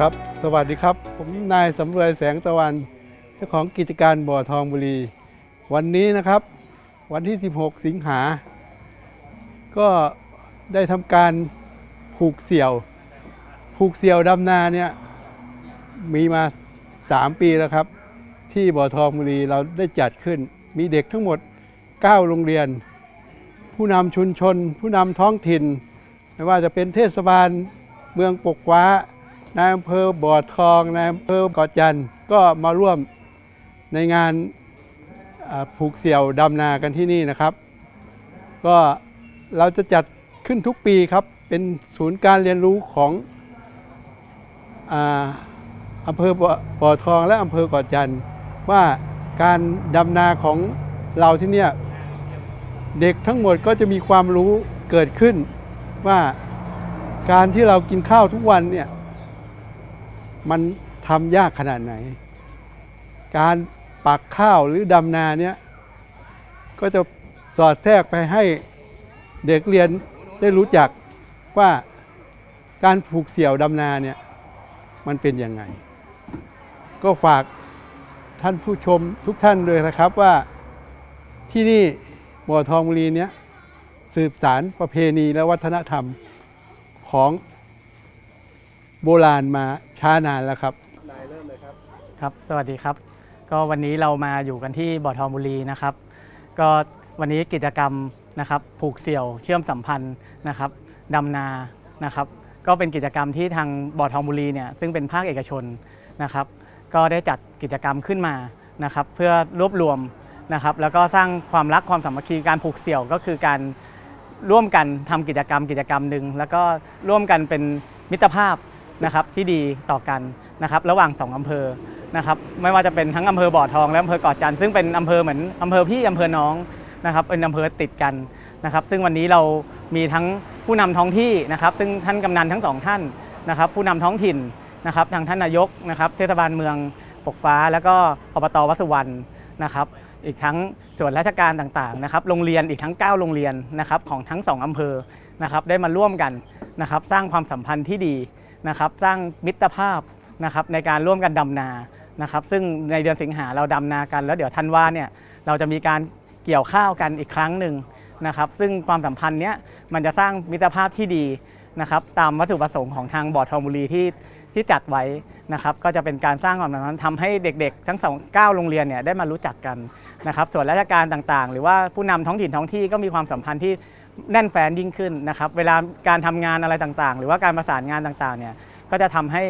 ครับ สวัสดีครับ ผมนายสำรวยแสงตะวัน เจ้าของกิจการบ่อทองบุรี วันนี้นะครับ วันที่ 16 สิงหา ก็ได้ทำการผูกเสี่ยว ผูกเสี่ยวดำนาเนี่ยมีมา 3 ปีแล้วครับ ที่บ่อทองบุรีเราได้จัดขึ้น มีเด็กทั้งหมด 9 โรงเรียน ผู้นำชุมชน ผู้นำท้องถิ่น ไม่ว่าจะเป็นเทศบาลเมืองปกฟ้า นายอำเภอบ่อทองนายอำเภอเกาะจันทร์ก็มาร่วมในงานผูกเสี่ยวดำนากันที่นี่นะครับ ก็เราจะจัดขึ้นทุกปีครับ เป็นศูนย์การเรียนรู้ของอำเภอบ่อทองและอำเภอเกาะจันทร์ว่าการดำนาของเราที่เนี่ยเด็กทั้งหมดก็จะมีความรู้เกิดขึ้นว่าการที่เรากินข้าวทุกวันเนี่ย มันทำยากขนาดไหน การปักข้าวหรือดำนาเนี่ยก็จะสอดแทรกไปให้เด็กเรียนได้รู้จักว่าการผูกเสี่ยวดำนาเนี่ยมันเป็นยังไง ก็ฝากท่านผู้ชมทุกท่านด้วยนะครับว่าที่นี่บ่อทองบุรีเนี่ยสืบสารประเพณีและวัฒนธรรมของ โบราณมาช้านานแล้วครับครับ สวัสดีครับ ก็วันนี้เรามาอยู่กันที่บ่อทองบุรีนะครับ ก็วันนี้กิจกรรมนะครับผูกเสี่ยวเชื่อมสัมพันธ์นะครับดำนานะครับ ก็เป็นกิจกรรมที่ทางบ่อทองบุรีเนี่ยซึ่งเป็นภาคเอกชนนะครับ ก็ได้จัดกิจกรรมขึ้นมานะครับเพื่อรวบรวมนะครับแล้วก็สร้างความรักความสามัคคีการผูกเสี่ยวก็คือการร่วมกันทำกิจกรรมกิจกรรมหนึ่งแล้วก็ร่วมกันเป็นมิตรภาพ นะครับที่ดีต่อกันนะครับระหว่างสองอำเภอนะครับไม่ว่าจะเป็นทั้งอำเภอบ่อทองและอำเภอเกาะจันทร์ซึ่งเป็นอำเภอเหมือนอำเภอพี่อำเภอน้องนะครับเป็นอำเภอติดกันนะครับ ซึ่งวันนี้เรามีทั้งผู้นำท้องที่นะครับ ซึ่งท่านกำนันทั้งสองท่านนะครับ ผู้นำท้องถิ่นนะครับทางท่านนายกนะครับ เทศบาลเมืองปกฟ้า แล้วก็อบตวัดสุวรรณนะครับ อีกทั้งส่วนราชการต่างๆนะครับ โรงเรียนอีกทั้ง 9 โรงเรียนนะครับของทั้ง 2อำเภอนะครับได้มาร่วมกันนะครับ สร้างความสัมพันธ์ที่ดี นะครับสร้างมิตรภาพนะครับในการร่วมกันดำนานะครับ ซึ่งในเดือนสิงหาเราดำนากัน แล้วเดี๋ยวธันวาเนี่ยเราจะมีการเกี่ยวข้าวกันอีกครั้งหนึ่งนะครับ ซึ่งความสัมพันธ์เนี้ยมันจะสร้างมิตรภาพที่ดีนะครับ ตามวัตถุประสงค์ของทางบ่อทองบุรีที่ที่จัดไว้นะครับก็จะเป็นการสร้างความสัมพันธ์ทำให้เด็กๆ ทั้งสองเก้าโรงเรียนเนี่ยได้มารู้จักกันนะครับ ส่วนราชการต่างๆ หรือว่าผู้นำท้องถิ่นท้องที่ก็มีความสัมพันธ์ที่ แน่นแฟนยิ่งขึ้นนะครับ เวลาการทำงานอะไรต่างๆ หรือว่าการประสานงานต่างๆเนี่ยก็จะทำให้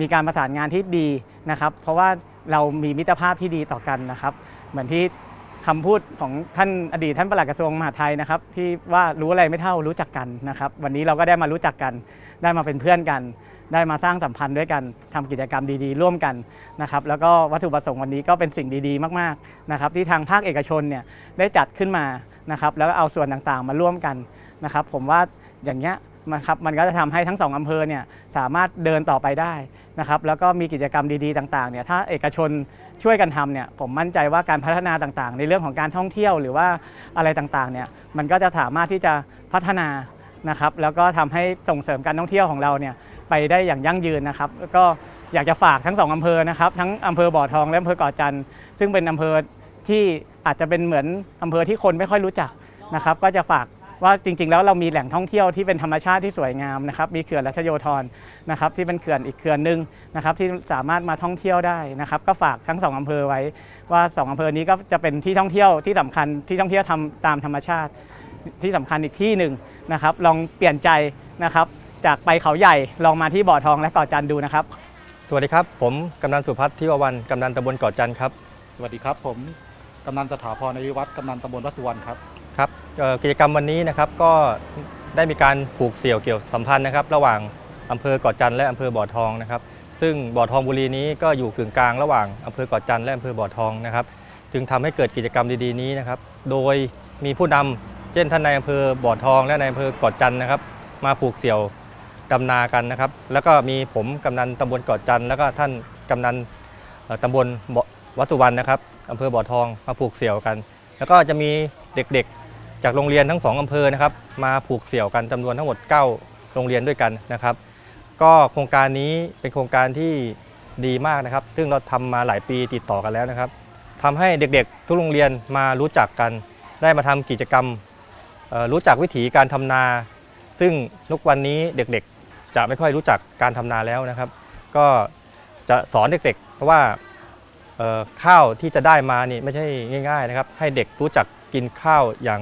มีการประสานงานที่ดีนะครับ เพราะว่าเรามีมิตรภาพที่ดีต่อกันนะครับ เหมือนที่ คำพูดของท่านอดีตท่านปลัดกระทรวงมหาดไทยนะครับ ที่ว่ารู้อะไรไม่เท่ารู้จักกันนะครับ วันนี้เราก็ได้มารู้จักกัน ได้มาเป็นเพื่อนกัน ได้มาสร้างสัมพันธ์ด้วยกันทำกิจกรรมดีๆ ร่วมกันนะครับ แล้วก็วัตถุประสงค์วันนี้ก็เป็นสิ่งดีๆ มากๆนะครับ ที่ทางภาคเอกชนเนี่ยได้จัดขึ้นมานะครับ แล้วก็เอาส่วนต่างๆมาร่วมกันนะครับ ผมว่าอย่างเงี้ย มันครับมันก็จะทำให้ทั้งสองอำเภอเนี่ยสามารถเดินต่อไปได้นะครับแล้วก็มีกิจกรรมดีๆต่างๆเนี่ยถ้าเอกชนช่วยกันทำเนี่ยผมมั่นใจว่าการพัฒนาต่างๆ ในเรื่องของการท่องเที่ยวหรือว่าอะไรต่างๆเนี่ยมันก็จะสามารถที่จะพัฒนานะครับแล้วก็ทำให้ส่งเสริมการท่องเที่ยวของเราเนี่ยไปได้อย่างยั่งยืนนะครับแล้วก็อยากจะฝากทั้งสองอำเภอนะครับทั้งอำเภอบ่อทองและอำเภอเกาะจันทร์ซึ่งเป็นอำเภอที่อาจจะเป็นเหมือนอำเภอที่คนไม่ค่อยรู้จักนะครับก็จะฝาก ว่าจริงๆ แล้วเรามีแหล่งท่องเที่ยวที่เป็นธรรมชาติที่สวยงามนะครับมีเขื่อนรัชโยธรนะครับที่เป็นเขื่อนอีกเขื่อนหนึ่งนะครับที่สามารถมาท่องเที่ยวได้นะครับก็ฝากทั้งสองอำเภอไว้ว่าสองอำเภอนี้ก็จะเป็นที่ท่องเที่ยวที่สำคัญที่ท่องเที่ยวทำตามธรรมชาติที่สำคัญอีกที่หนึ่งนะครับลองเปลี่ยนใจนะครับจากไปเขาใหญ่ลองมาที่บ่อทองและเกาะจันทร์ดูนะครับ สวัสดีครับ ผมกำนันสุพัฒน์ทิววันกำนันตำบลเกาะจันทร์ครับ สวัสดีครับ ผมกำนันสถาพรในวิวัฒน์กำนันตำบลวัดสุวรรณครับ ครับกิจกรรมวันนี้นะครับก็ได้มีการผูกเสี่ยวเกี่ยวสัมพันธ์นะครับ ระหว่างอำเภอเกาะจันทร์และอำเภอบ่อทองนะครับ ซึ่งบ่อทองบุรีนี้ก็อยู่กึ่งกลางระหว่างอำเภอเกาะจันทร์และอำเภอบ่อทองนะครับ จึงทำให้เกิดกิจกรรมดีๆนี้นะครับ โดยมีผู้นำเช่นท่านในายอำเภอบ่อทองและในายอำเภอเกาะจันทร์นะครับ มาผูกเสี่ยวดำนากันนะครับ แล้วก็มีผมกำนันตำบลเกาะจันทร์แล้วก็ท่านกำนันตำบลวัดสุวรรณนะครับอำเภอบ่อทองมาผูกเสี่ยวกัน แล้วก็จะมี เด็กๆ จากโรงเรียนทั้งสองอำเภอนะครับ มาผูกเสี่ยวกันจำนวนทั้งหมด 9 โรงเรียนด้วยกันนะครับ ก็โครงการนี้เป็นโครงการที่ดีมากนะครับ ซึ่งเราทำมาหลายปีติดต่อกันแล้วนะครับทำให้เด็กๆ ทุกโรงเรียนมารู้จักกัน ได้มาทำกิจกรรม รู้จักวิถีการทำนา ซึ่งทุกวันนี้เด็กๆ จะไม่ค่อยรู้จักการทำนาแล้วนะครับ ก็จะสอนเด็กๆเพราะว่าข้าวที่จะได้มานี่ไม่ใช่ง่าย ๆนะครับ ให้เด็กรู้จัก กินข้าวอย่าง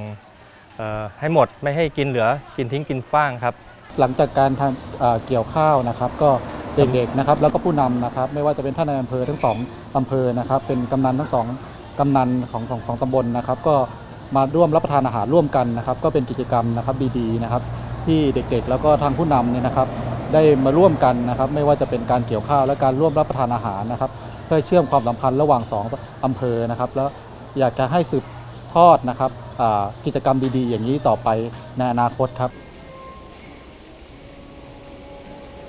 ให้หมดไม่ให้กินเหลือกินทิ้งกินฟ้างครับ หลังจากการทำเเกี่ยวข้าวนะครับก็เด็กๆนะครับแล้วก็ผู้นำนะครับไม่ว่าจะเป็นท่านในอำเภอทั้งสองอำเภอนะครับเป็นกำนันทั้งสองกำนันของของของตำบลนะครับ ก็มาร่วมรับประทานอาหารร่วมกันนะครับ ก็เป็นกิจกรรมนะครับดีๆนะครับ ที่เด็กๆ แล้วก็ทางผู้นำเนี่ยนะครับ ได้มาร่วมกันนะครับ ไม่ว่าจะเป็นการเกี่ยวข้าวและการร่วมรับประทานอาหารนะครับ เพื่อเชื่อมความสัมพันธ์ระหว่างสองอำเภอนะครับ แล้วอยากจะให้สืบ ทอดนะครับกิจกรรมดีๆ อย่างนี้ต่อไปในอนาคตครับ